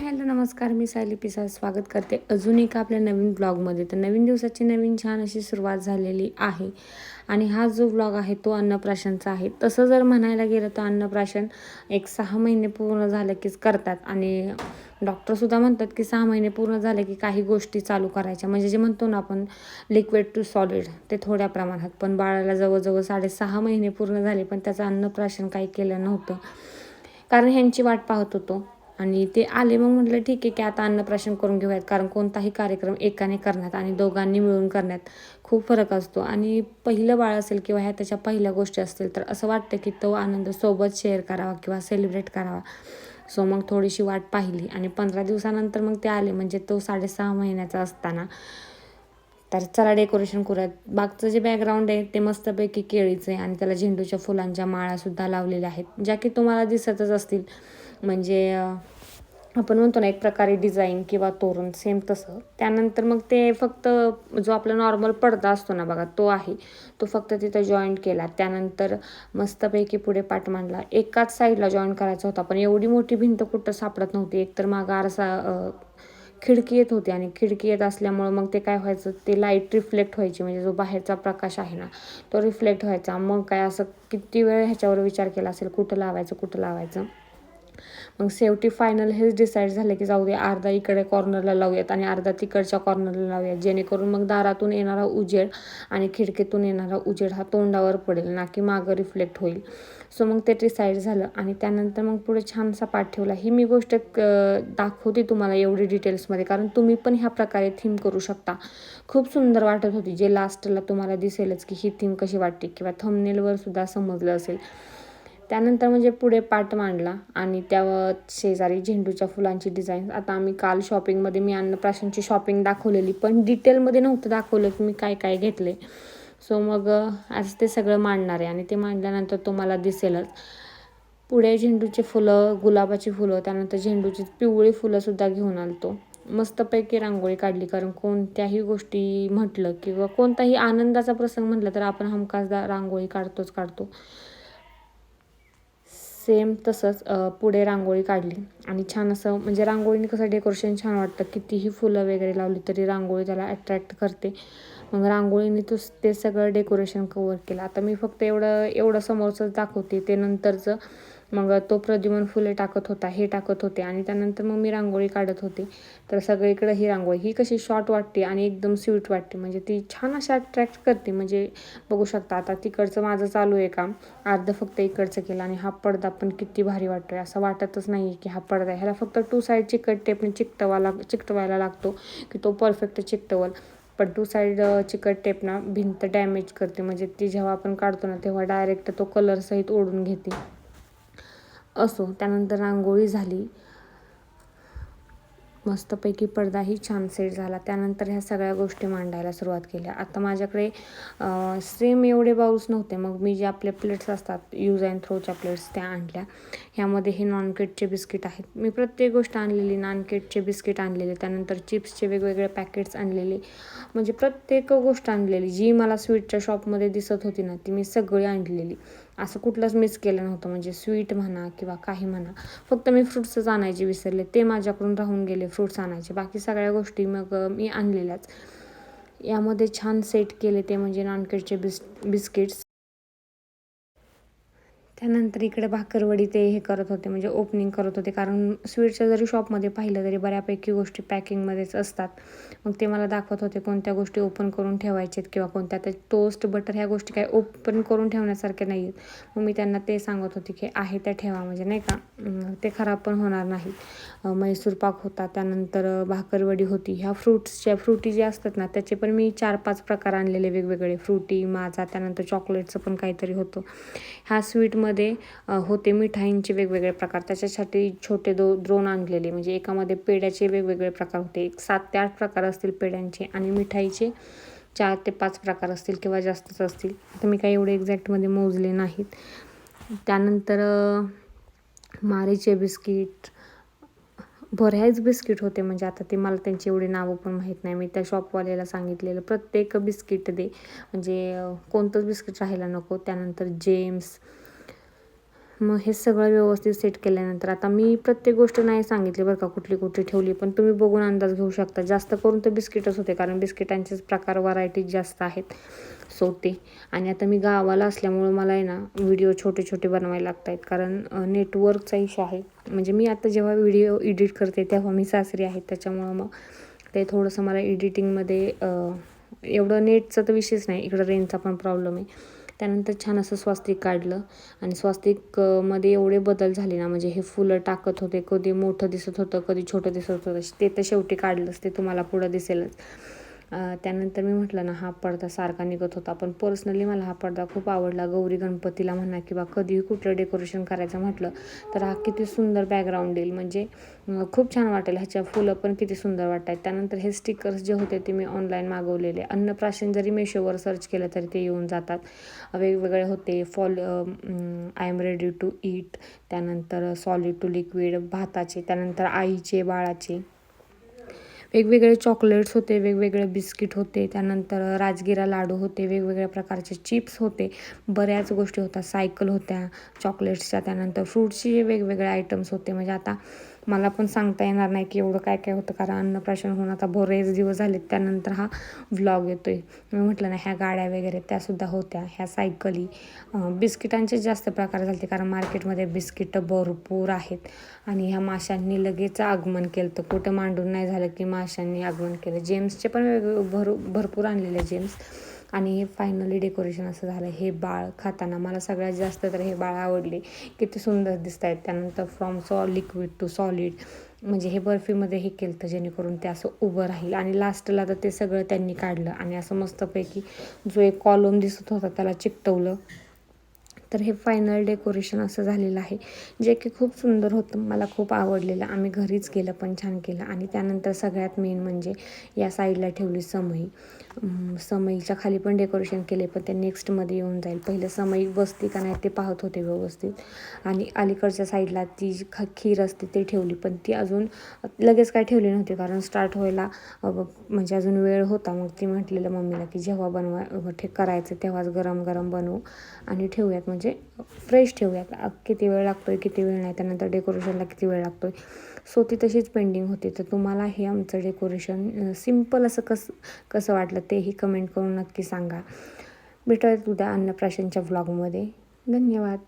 Hello नमस्कार मी सायली पिसा स्वागत करते. अजून एका आपल्या नवीन ब्लॉगमध्ये. तर नवीन दिवसाची नवीन छान अशी सुरुवात झालेली आहे. आणि हा जो ब्लॉग आहे तो अन्नप्राशनचा आहे. तसं जर म्हणायला गेलं तर अन्नप्राशन एक सहा महिने पूर्ण झालं कीच करतात. आणि डॉक्टरसुद्धा म्हणतात की सहा महिने पूर्ण झाले की काही गोष्टी चालू करायच्या. म्हणजे जे म्हणतो ना आपण लिक्विड टू सॉलिड ते थोड्या प्रमाणात. पण बाळाला जवळजवळ साडेसहा महिने पूर्ण झाले पण त्याचं अन्नप्राशन काही केलं नव्हतं. कारण ह्यांची वाट पाहत होतो. आणि ते आले मग म्हटलं ठीक आहे की आता अन्नप्राशन करून घेऊयात कारण कोणताही कार्यक्रम एकाने करण्यात आणि दोघांनी मिळून करण्यात खूप फरक असतो. आणि पहिलं बाळ असेल किंवा ह्या त्याच्या पहिल्या गोष्टी असतील तर असं वाटतं की तो आनंद सोबत शेअर करावा किंवा सेलिब्रेट करावा. सो मग थोडीशी वाट पाहिली आणि पंधरा दिवसानंतर मग ते आले. म्हणजे तो साडेसहा महिन्याचा असताना. तर चला डेकोरेशन करूयात. बागचं जे बॅकग्राऊंड आहे ते मस्तपैकी केळीचं आहे आणि त्याला झेंडूच्या फुलांच्या माळासुद्धा लावलेल्या आहेत ज्या की तुम्हाला दिसतच असतील. म्हणजे आपण म्हणतो ना एक प्रकारे डिझाईन किंवा तोरण सेम तसं. त्यानंतर मग ते फक्त जो आपला नॉर्मल पडदा असतो ना बघा तो आहे. तो फक्त तिथं जॉईंट केला. त्यानंतर मस्तपैकी पुढे पाठ मांडला. एकाच साईडला जॉईन करायचा होता पण एवढी मोठी भिंत कुठं सापडत नव्हती. एकतर मागं आरसा खिडकी येत होती आणि खिडकी येत असल्यामुळं मग ते काय व्हायचं ते लाइट रिफ्लेक्ट व्हायची. म्हणजे जो बाहेरचा प्रकाश आहे ना तो रिफ्लेक्ट व्हायचा. मग काय असं किती वेळ ह्याच्यावर विचार केला असेल कुठं लावायचं कुठं लावायचं? मग शेवटी फायनल हेच डिसाईड झालं की जाऊ दे अर्धा इकडे कॉर्नरला लावूयात आणि अर्धा तिकडच्या कॉर्नरला लावूयात. जेणेकरून मग दारातून येणारा उजेड आणि खिडकीतून येणारा उजेड हा तोंडावर पडेल ना की मागं रिफ्लेक्ट होईल. सो मग ते डिसाईड झालं आणि त्यानंतर मग पुढे छानसा पाठ ठेवला. ही मी गोष्ट दाखवते तुम्हाला एवढी डिटेल्समध्ये कारण तुम्ही पण ह्या प्रकारे थीम करू शकता. खूप सुंदर वाटत होती जे लास्टला तुम्हाला दिसेलच की ही थीम कशी वाटते किंवा थंबनेलवर सुद्धा समजलं असेल. त्यानंतर म्हणजे पुढे पाट मांडला आणि त्या शेजारी झेंडूच्या फुलांची डिझाईन आता आम्ही काल शॉपिंगमध्ये मी अन्नप्राशनची शॉपिंग दाखवलेली पण डिटेलमध्ये नव्हतं दाखवलं की मी काय काय घेतले. सो मग आज ते सगळं मांडणार आहे आणि ते मांडल्यानंतर तुम्हाला दिसेलच. पुढे झेंडूचे फुलं गुलाबाची फुलं त्यानंतर झेंडूची पिवळी फुलंसुद्धा घेऊन आलतो. मस्तपैकी रांगोळी काढली कारण कोणत्याही गोष्टी म्हटलं किंवा कोणताही आनंदाचा प्रसंग म्हटलं तर आपण हमखासदा रांगोळी काढतोच काढतो. सेम तसंच पुढे रांगोळी काढली. आणि छान असं म्हणजे रांगोळीने कसं डेकोरेशन छान वाटतं. कितीही फुलं वगैरे लावली तरी रांगोळी त्याला अट्रॅक्ट करते. मग रांगोळीने तो ते सगळं डेकोरेशन कवर केलं. आता मी फक्त एवढं एवढं समोरचंच दाखवते. ते नंतरचं मग तो प्रद्युमन फुले टाकत होता हे टाकत होते आणि त्यानंतर मग मी रांगोळी काढत होते. तर सगळीकडे ही रांगोळी. ही कशी शॉर्ट वाटते आणि एकदम स्वीट वाटते. म्हणजे ती छान अशी अट्रॅक्ट करते. म्हणजे बघू शकता आता तिकडचं माझं चालू आहे काम. अर्ध फक्त इकडचं केलं आणि हा पडदा पण किती भारी वाटतो आहे असं वाटतच नाही की हा पडदा ह्याला फक्त टू साईड चिकट टेपने चिकटवाला चिकटवायला लागतो की तो परफेक्ट चिकटवल. पण टू साईड चिकट टेपना भिंत डॅमेज करते. म्हणजे ती जेव्हा आपण काढतो ना तेव्हा डायरेक्ट तो कलरसहित ओढून घेते. असो त्यानंतर रांगोळी झाली. मस्तपैकी पडदाही छान सेट झाला. त्यानंतर ह्या सगळ्या गोष्टी मांडायला सुरुवात केल्या आता माझ्याकडे सेम एवढे बाउल्स नव्हते. मग मी जे आपले प्लेट्स असतात यूज अँड थ्रोच्या प्लेट्स त्या आणल्या. ह्यामध्ये हे नॉनकेटचे बिस्किट आहेत. मी प्रत्येक गोष्ट आणलेली नॉनकेटचे बिस्किट आणलेले. त्यानंतर चिप्सचे वेगवेगळे पॅकेट्स आणलेले. म्हणजे प्रत्येक गोष्ट आणलेली. जी मला स्वीटच्या शॉपमध्ये दिसत होती ना ती मी सगळी आणलेली. असं कुठलंच मिस केलं नव्हतं. म्हणजे स्वीट म्हणा किंवा काही म्हणा. फक्त मी फ्रुट्सच आणायचे विसरले. ते माझ्याकडून राहून गेले फ्रुट्स आणायचे. बाकी सगळ्या गोष्टी मग मी आणलेल्याच. यामध्ये छान सेट केले ते म्हणजे नानकेडचे बिस बिस्किट्स त्यानंतर इकडे भाकरवडी ते हे करत होते म्हणजे ओपनिंग करत होते. कारण स्वीटच्या जरी शॉपमध्ये पाहिलं तरी बऱ्यापैकी गोष्टी पॅकिंगमध्येच असतात. मग ते मला दाखवत होते कोणत्या गोष्टी ओपन करून ठेवायच्यात किंवा कोणत्या. त्या टोस्ट बटर ह्या गोष्टी काय ओपन करून ठेवण्यासारख्या नाही आहेत मग मी त्यांना ते सांगत होते की आहे त्या ठेवा म्हणजे नाही का. ते खराब पण होणार नाही. मैसूर पाक होता त्यानंतर भाकरवडी होती. ह्या फ्रूट्सच्या फ्रुटी जे असतात ना त्याचे पण मी चार पाच प्रकार आणलेले वेगवेगळे. फ्रुटी माझा त्यानंतर चॉकलेटचं पण काहीतरी होतं. ह्या स्वीटमध्ये मध्ये होते मिठाईंचे वेगवेगळे प्रकार. त्याच्यासाठी छोटे दो द्रोण आणलेले. म्हणजे एकामध्ये पेड्याचे वेगवेगळे प्रकार होते. एक सात ते आठ प्रकार असतील पेड्यांचे आणि मिठाईचे चार ते पाच प्रकार असतील किंवा जास्तच असतील. तर मी काही एवढे एक्झॅक्टमध्ये मोजले नाहीत. त्यानंतर मारीचे बिस्किट बऱ्याच बिस्किट होते. म्हणजे आता ते मला त्यांची एवढी नावं पण माहीत नाही. मी त्या शॉपवाल्याला सांगितलेलं प्रत्येक बिस्किट दे. म्हणजे कोणतंच बिस्किट राहायला नको. त्यानंतर जेम्स मग हे सगळं व्यवस्थित सेट केल्यानंतर आता मी प्रत्येक गोष्ट नाही सांगितली बरं का कुठली कुठली ठेवली पण तुम्ही बघून अंदाज घेऊ शकता. जास्त करून तर बिस्किटच होते कारण बिस्किटांचेच प्रकार व्हरायटीज जास्त आहेत. सो ते. आणि आता मी गावाला असल्यामुळं मला आहे ना व्हिडिओ छोटे छोटे बनवायला लागत आहेत कारण नेटवर्कचा इशू आहे. म्हणजे मी आता जेव्हा व्हिडिओ एडिट करते तेव्हा मी सासरी आहे त्याच्यामुळं मग ते थोडंसं मला एडिटिंगमध्ये एवढं नेटचा तर विषयच नाही इकडं रेंजचा पण प्रॉब्लेम आहे. त्यानंतर छान असं स्वास्तिक काढलं. आणि स्वास्तिकमध्ये एवढे बदल झाले ना म्हणजे हे फुलं टाकत होते कधी मोठं दिसत होतं कधी छोटं दिसत होतं ते तर शेवटी काढलंच ते तुम्हाला पुढं दिसेलच. त्यानंतर मी म्हटलं ना हा पडदा सारखा निघत होता. पण पर्सनली मला हा पडदा खूप आवडला. गौरी गणपतीला म्हणा किंवा कधीही कुठलं डेकोरेशन करायचं म्हटलं तर हा किती सुंदर बॅकग्राऊंड येईल. म्हणजे खूप छान वाटेल ह्याच्या फुलं पण किती सुंदर वाटत आहेत त्यानंतर हे स्टिकर्स जे होते ते मी ऑनलाईन मागवलेले. अन्नप्राशन जरी मेशोवर सर्च केलं तरी ते येऊन जातात. वेगवेगळे होते. Fall I am ready to eat त्यानंतर सॉलिड टू लिक्विड भाताचे. त्यानंतर आईचे बाळाचे. वेगवेगळे चॉकलेट्स होते वेगवेगळे बिस्किट होते त्यानंतर राजगिरा लाडू होते वेगवेगळ्या प्रकारचे चिप्स होते बऱ्याच गोष्टी होत्या सायकल होत्या चॉकलेट्सच्या त्यानंतर फ्रूट्सचे जे वेगवेगळे आयटम्स होते म्हणजे आता मला पण सांगता येणार नाही की एवढं काय काय होतं कारण अन्नप्राशन होऊन आता बरेच दिवस झालेत त्यानंतर हा व्लॉग येतो आहे मी म्हटलं ना ह्या गाड्या वगैरे त्यासुद्धा होत्या ह्या सायकली. बिस्किटांचे जास्त प्रकार झाले कारण मार्केटमध्ये बिस्किटं भरपूर आहेत. आणि ह्या माशांनी लगेच आगमन केलं तर कुठं मांडून नाही झालं की माशांनी आगमन केलं. जेम्सचे पण वेगवेगळे भर भरपूर आणलेले जेम्स. आणि हे फायनली डेकोरेशन असं झालं. हे बाळ खाताना मला सगळ्यात जास्त तर हे बाळ आवडले किती सुंदर दिसत आहेत त्यानंतर from so liquid to solid म्हणजे हे बर्फीमध्ये हे केलं तर जेणेकरून ते असं उभं राहील. आणि लास्टला तर ते सगळं त्यांनी काढलं. आणि असं मस्तपैकी जो एक कॉलम दिसत होता त्याला चिकटवलं. तर हे फायनल डेकोरेशन असं झालेलं आहे. जे की खूप सुंदर होतं मला खूप आवडलेलं. आम्ही घरीच केलं पण छान केलं. आणि त्यानंतर सगळ्यात मेन म्हणजे या साईडला ठेवली समई. समईच्या खाली पण डेकोरेशन केले पण ते नेक्स्टमध्ये येऊन जाईल. पहिलं समई बसती का नाही ते पाहत होते व्यवस्थित. आणि अलीकडच्या साईडला ती ख खीर असते ते ठेवली पण ती अजून लगेच काय ठेवली नव्हती कारण स्टार्ट व्हायला म्हणजे अजून वेळ होता. मग ती म्हटलेलं मम्मीला की जेव्हा बनवा ठे करायचं तेव्हाच गरम गरम बनवू. आणि ठेवूयात. म्हणजे म्हणजे फ्रेश ठेवूया. किती वेळ लागतो आहे किती वेळ नाही त्यानंतर डेकोरेशनला किती वेळ लागतो आहे सो ती तशीच पेंडिंग होती. तर तुम्हाला हे आमचं डेकोरेशन सिंपल असं कसं कसं वाटलं तेही कमेंट करून नक्की सांगा. भेटूयात उद्या अन्नप्राशनच्या व्लॉगमध्ये धन्यवाद.